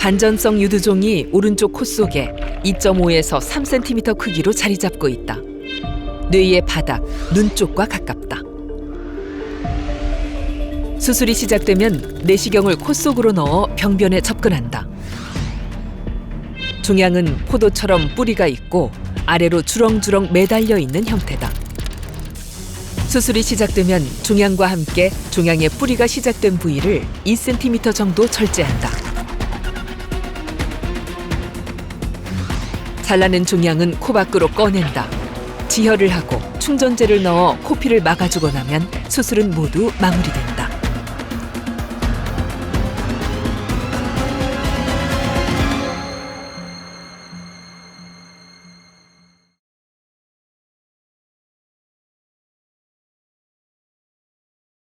반전성 유두종이 오른쪽 코 속에 2.5에서 3cm 크기로 자리 잡고 있다. 뇌의 바닥, 눈 쪽과 가깝다. 수술이 시작되면 내시경을 코 속으로 넣어 병변에 접근한다. 종양은 포도처럼 뿌리가 있고 아래로 주렁주렁 매달려 있는 형태다. 수술이 시작되면 종양과 함께 종양의 뿌리가 시작된 부위를 2cm 정도 절제한다. 잘라낸 종양은 코 밖으로 꺼낸다. 지혈을 하고 충전제를 넣어 코피를 막아주고 나면 수술은 모두 마무리된다.